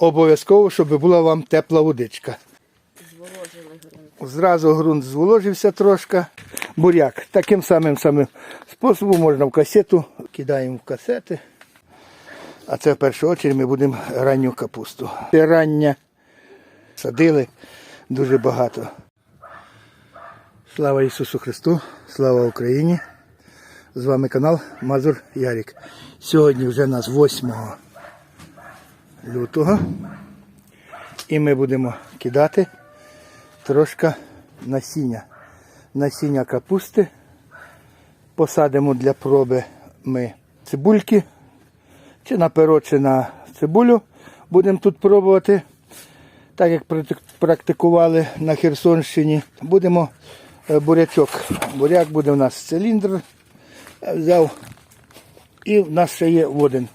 обов'язково, щоб була вам тепла водичка. Зразу ґрунт зволожився трошки. Буряк. Таким самим самим способом можна в касету, кидаємо в касети. А це в першу чергу ми будемо ранню капусту. Це рання садили дуже багато. Слава Ісусу Христу, слава Україні! З вами канал Мазур Ярік. Сьогодні вже нас 8 лютого. І ми будемо кидати трошки насіння. Насіння капусти. Посадимо для проби ми цибульки, чи на перо, чи на цибулю. Будемо тут пробувати. Так як практикували на Херсонщині, будемо е, бурячок. Буряк буде у нас циліндр. Взяв. І в нас ще є один.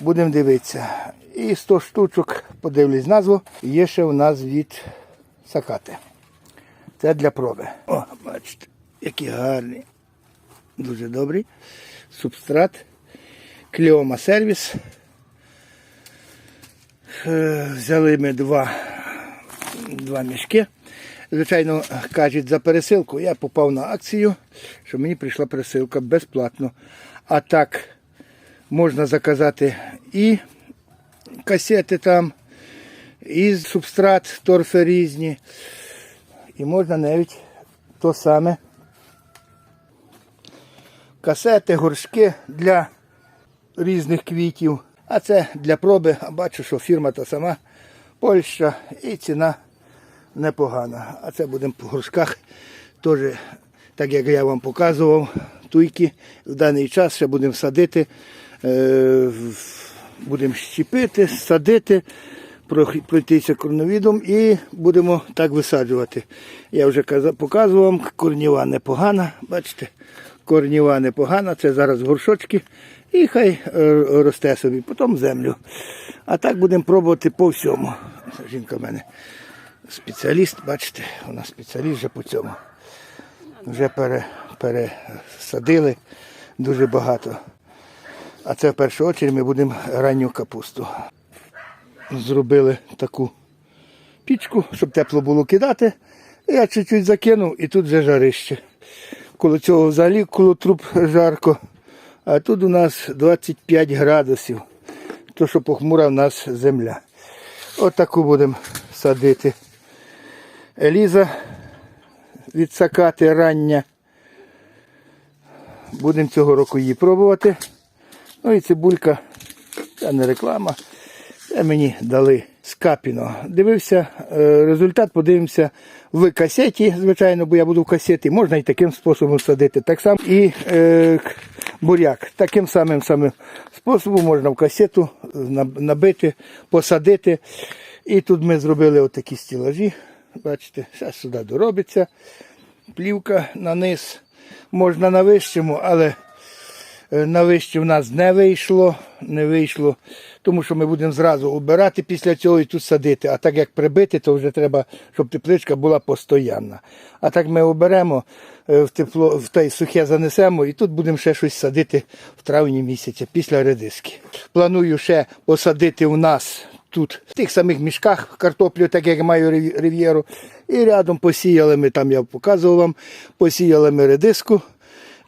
Будемо дивитися. І 100 штучок, подивлюсь назву, є ще в нас від сакати. Це для проби. О, бачите, які гарні. Дуже добрі. Субстрат. Кліома сервіс. Е, Взяли ми два, два мішки. Звичайно, кажуть за пересилку. Я попав на акцію, що мені прийшла пересилка безплатно. А так можна заказати і касети там, і субстрат, торфи різні. І можна навіть то саме касети, горшки для різних квітів. А це для проби. А бачу, що фірма та сама Польща і ціна непогана. А це будемо по горшках теж, так як я вам показував, туйки в даний час ще будемо садити. Е, Будемо щепити, садити, пройтися корновідом і будемо так висаджувати. Я вже показував вам, корніва непогана, бачите, корніва непогана, це зараз горшочки. І хай е, росте собі, потім землю. А так будемо пробувати по всьому. Жінка в мене спеціаліст, бачите, вона спеціаліст вже по цьому. Вже пере, пересадили дуже багато. А це в першу чергу ми будемо ранню капусту. Зробили таку пічку, щоб тепло було кидати. Я чуть-чуть закинув і тут вже жарище. Коло цього взагалі коло труб жарко. А тут у нас 25 градусів. То, що похмура в нас земля. Отаку будемо садити. Еліза відсакати рання. Будемо цього року її пробувати. Ну і цибулька, це не реклама. Це мені дали з Капіно. Дивився е, результат, подивимося в касеті, звичайно, бо я буду в касеті. Можна і таким способом садити. Так само і е, буряк. Таким самим самим способом можна в касету набити, посадити. І тут ми зробили отакі стілажі. Бачите, зараз сюди доробиться. Плівка на низ. Можна на вищому, але Е, на вище в нас не вийшло, не вийшло, тому що ми будемо зразу убирати після цього і тут садити. А так як прибити, то вже треба, щоб тепличка була постоянна. А так ми оберемо, е, в тепло, в те сухе занесемо і тут будемо ще щось садити в травні місяці після редиски. Планую ще посадити у нас. Тут в тих самих мішках картоплю, так як я маю рив'єру. І рядом посіяли ми, там я показував вам, посіяли ми редиску.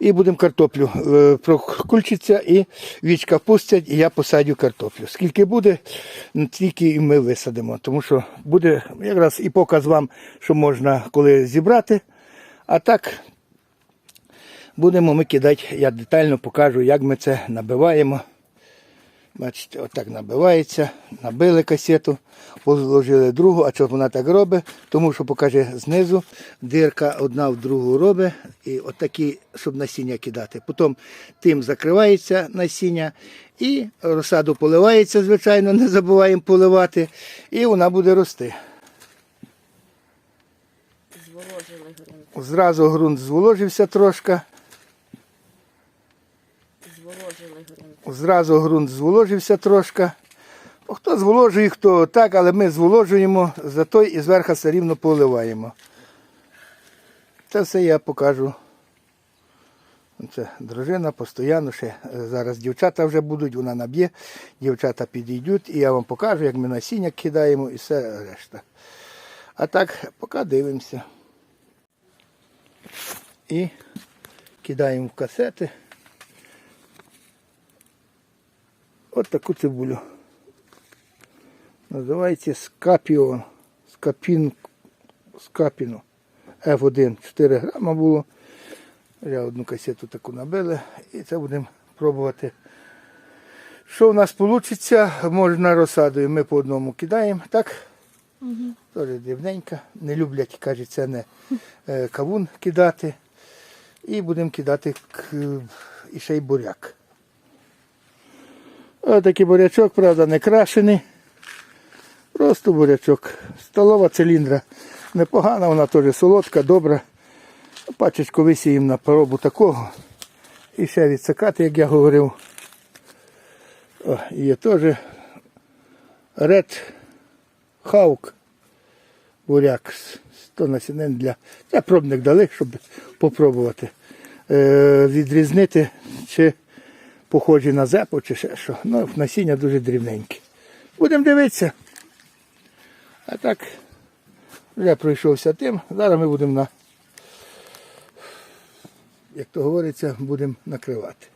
І будемо картоплю е, прокульчиться і вічка пустять, і я посадю картоплю. Скільки буде, тільки і ми висадимо. Тому що буде якраз і показ вам, що можна коли зібрати. А так будемо ми кидати, я детально покажу, як ми це набиваємо. Бачите, отак набивається, набили касету, положили другу, а чого вона так робить? Тому що покаже знизу дирка одна в другу робить, і отакі, щоб насіння кидати. Потім тим закривається насіння і розсаду поливається, звичайно, не забуваємо поливати, і вона буде рости. Зразу ґрунт зволожився трошки. Зволожили ґрунт. Зразу ґрунт зволожився трошки. Хто зволожує, хто так, але ми зволожуємо, зато і зверху все рівно поливаємо. Це все я покажу Це дружина постійно ще е, зараз дівчата вже будуть, вона наб'є, дівчата підійдуть, і я вам покажу, як ми насіння кидаємо і все решта. А так, поки дивимося. І кидаємо в касети. От таку цибулю. Називається скапіон. Скапін, скапіно. F1 4 грама було. Я одну касету таку набили і це будемо пробувати. Що в нас вийде, можна розсадою. Ми по одному кидаємо, так? Угу. Теж дрібненько. Не люблять, кажуть, це не е, кавун кидати. І будемо кидати і ще й буряк. Ось такий бурячок, правда, не крашений. Просто бурячок. Столова циліндра. Непогана, вона теж солодка, добра. Пачечку висіємо на поробу такого. І ще відсикати, як я говорив. О, є теж Red Hawk буряк. 100 насінин для. Це пробник дали, щоб попробувати. Е, відрізнити, чи похожі на зепу, чи ще що. Ну, насіння дуже дрібненьке. Будемо дивитися. А так, вже пройшовся тим. Зараз ми будемо на як то говориться, будемо накривати.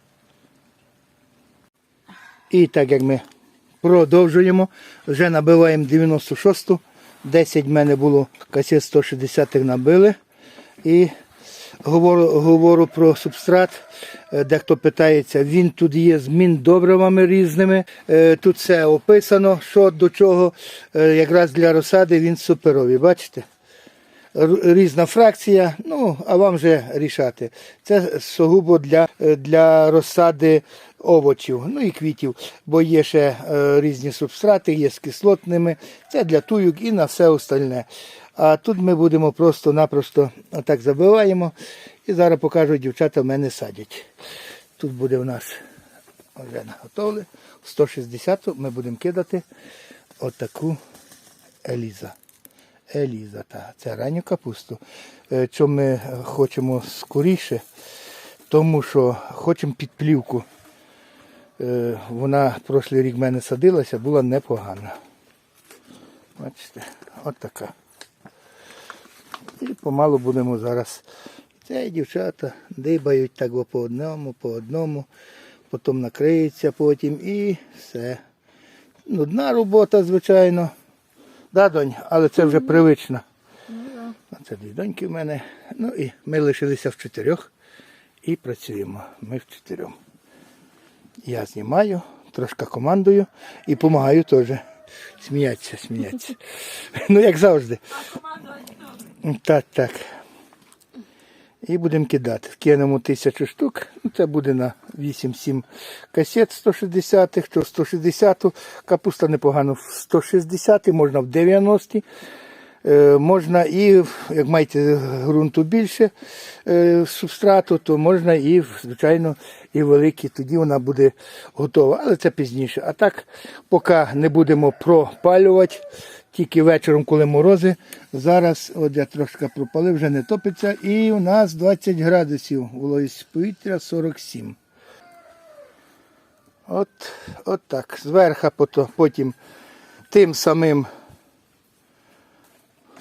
І так як ми продовжуємо, вже набиваємо 96-ту. 10 в мене було касет 160-х набили. І говорю, говорю про субстрат. Е, Дехто питається, він тут є з міндобривами різними. Е, Тут все описано, що до чого. Е, Якраз для розсади він суперовий. Бачите? Різна фракція, ну, а вам вже рішати. Це сугубо для, для розсади овочів, ну і квітів, бо є ще е, різні субстрати, є з кислотними, це для туюк і на все остальне. А тут ми будемо просто-напросто отак забиваємо. І зараз покажу, дівчата в мене садять. Тут буде в нас вже наготовили. 160 ми будемо кидати отаку еліза. Еліза, та, це ранню капусту. Е, Чому ми хочемо скоріше? Тому що хочемо під плівку. Е, Вона прошлий рік в мене садилася, була непогана. Бачите, от така. І помалу будемо зараз. Це дівчата дибають так по одному, по одному, потім накриється потім і все. Нудна робота, звичайно. Да, донь, але це вже привично. А Це дві доньки в мене. Ну і ми лишилися в чотирьох і працюємо. Ми в чотирьох. Я знімаю, трошки командую і допомагаю теж. Сміяться, сміяться. Ну, як завжди. Так, так. І будемо кидати. Кинемо тисячу штук. Ну, це буде на 8-7 касет 160 х то 160 капуста непогано в 160-ті, можна в 90 Е, можна і, як маєте ґрунту більше е, субстрату, то можна і, звичайно, і великі, тоді вона буде готова. Але це пізніше. А так, поки не будемо пропалювати, тільки вечором, коли морози. Зараз, от я трошки пропалив, вже не топиться. І у нас 20 градусів, вологість повітря 47. От, от так. Зверху потім тим самим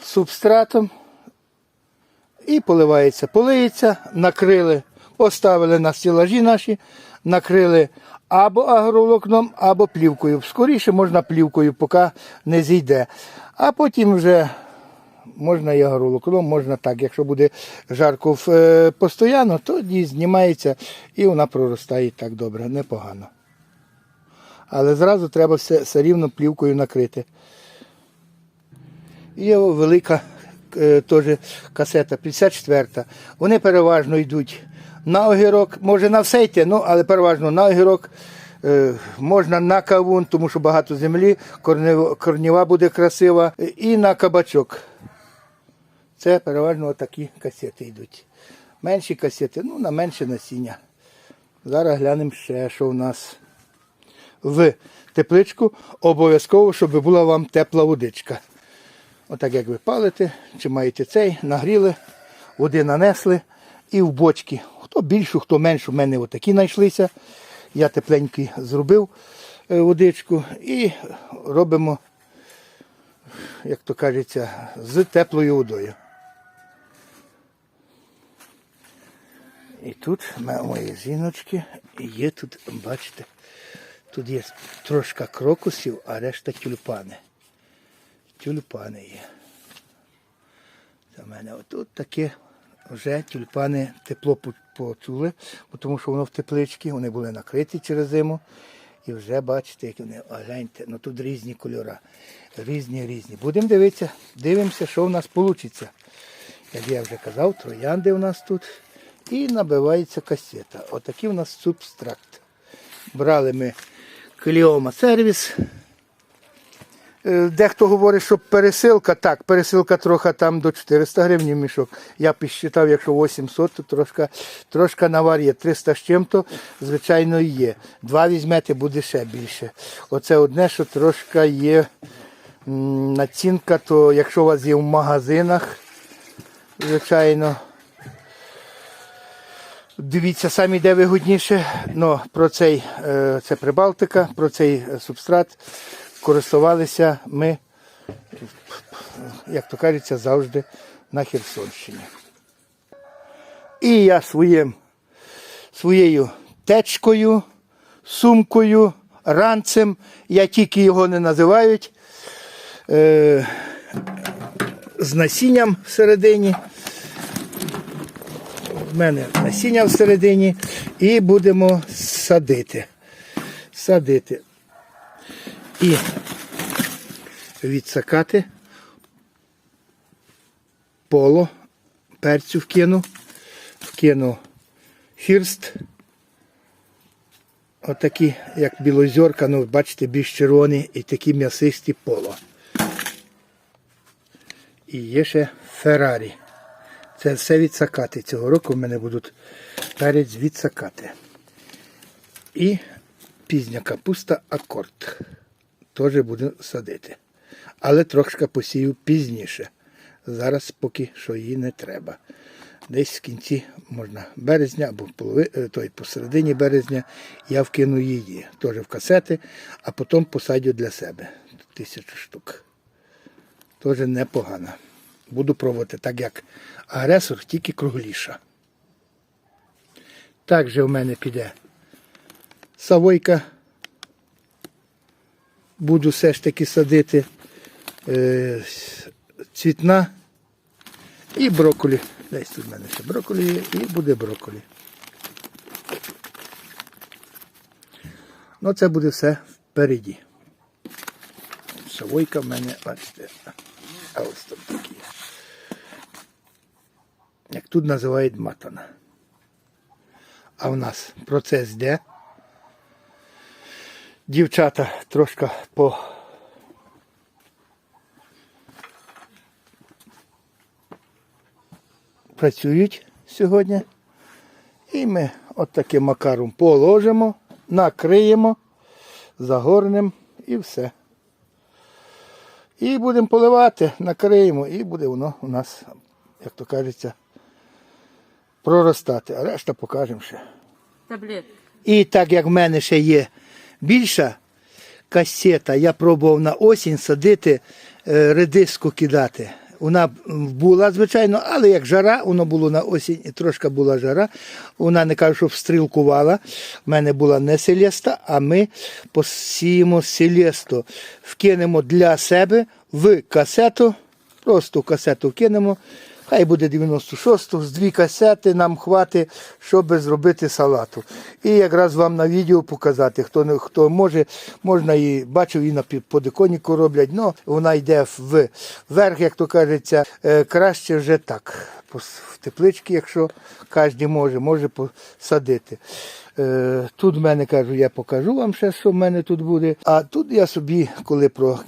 субстратом і поливається. Полиється, накрили, поставили на стілажі наші, накрили або агроволокном, або плівкою. Скоріше можна плівкою, поки не зійде. А потім вже можна і агроволокном, можна так. Якщо буде жарко е, постійно, тоді знімається і вона проростає так добре, непогано. Але зразу треба все, все рівно плівкою накрити. Є велика е, теж касета, 54-та. Вони переважно йдуть на огірок, може на все йти, ну, але переважно на огірок. Е, можна на кавун, тому що багато землі, корнева, буде красива, і на кабачок. Це переважно такі касети йдуть. Менші касети, ну на менше насіння. Зараз глянемо ще, що у нас в тепличку. Обов'язково, щоб була вам тепла водичка. Отак як ви палите, чи маєте цей, нагріли, води нанесли і в бочки. Хто більшу, хто меншу, в мене отакі знайшлися. Я тепленький зробив е, водичку і робимо, як то кажеться, з теплою водою. І тут мої жіночки є тут, бачите, тут є трошка крокусів, а решта тюльпани. Тюльпани є. В мене отут таке вже тюльпани тепло почули, тому що воно в тепличці, вони були накриті через зиму. І вже бачите, як вони, гляньте, ну тут різні кольори. Різні, різні. Будемо дивитися, дивимося, що в нас вийде. Як я вже казав, троянди у нас тут. І набивається касета. Отакий у нас субстракт. Брали ми Кліома сервіс. Е, Дехто говорить, що пересилка, так, пересилка трохи там до 400 гривень мішок. Я підсчитав, якщо 800, то трошки, трошки навар є. 300 з чим-то, звичайно, є. Два візьмете, буде ще більше. Оце одне, що трошки є націнка, то якщо у вас є в магазинах, звичайно. Дивіться самі, де вигодніше. Ну, про цей, е, це Прибалтика, про цей е, субстрат користувалися ми, як то кажеться, завжди на Херсонщині. І я своїм, своєю течкою, сумкою, ранцем, я тільки його не називають, е, з насінням всередині в мене насіння всередині і будемо садити. Садити. І відсакати поло, перцю вкину, вкину хірст. Отакі, як білозорка, ну бачите, більш червоні і такі м'ясисті поло. І є ще Феррарі. Це все відсакати. Цього року в мене будуть перець відсакати. І пізня капуста акорд. Теж буду садити. Але трошки посію пізніше. Зараз поки що її не треба. Десь в кінці можна березня або полови, е, той, посередині березня я вкину її. Теж в касети, а потім посадю для себе. Тисячу штук. Теж непогано. Буду пробувати так, як агресор, тільки кругліша. Так же в мене піде савойка. Буду все ж таки садити е, цвітна і брокколі. Десь тут в мене ще брокколі є і буде брокколі. Ну, це буде все впереді. Савойка в мене, бачите, а ось там такі. Як тут називають матана. А в нас процес йде. Дівчата трошки по працюють сьогодні. І ми от таким макаром положимо, накриємо, загорнемо і все. І будемо поливати, накриємо, і буде воно у нас, як то кажеться, проростати. А решта покажемо ще. Таблетки. І так як в мене ще є більша касета, я пробував на осінь садити, е, редиску кидати. Вона була, звичайно, але як жара, воно було на осінь, і трошки була жара. Вона не кажу, що встрілкувала. У мене була не селеста, а ми посіємо селесту. Вкинемо для себе в касету, просто в касету вкинемо. Хай буде 96 з дві касети нам хватить, щоб зробити салату. І якраз вам на відео показати, хто хто може, можна і бачив, і на подиконіку роблять. Ну вона йде в верх, як то кажеться, Е, краще вже так. В тепличці, якщо кожен може, може посадити. Е, Тут в мене кажу, я покажу вам ще, що в мене тут буде. А тут я собі, коли про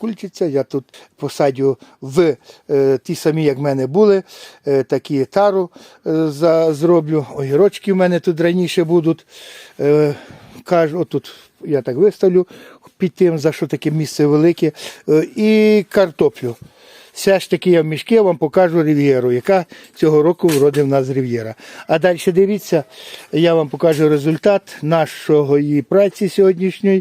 кульчиця. Я тут посадю в е, ті самі, як в мене були, е, такі тару е, за, зроблю. Огірочки в мене тут раніше будуть. Е, кажу, отут я так виставлю під тим, за що таке місце велике. Е, і картоплю. все ж таки я в мішки вам покажу Рів'єру, яка цього року вродив нас Рів'єра. А далі дивіться, я вам покажу результат нашої праці сьогоднішньої.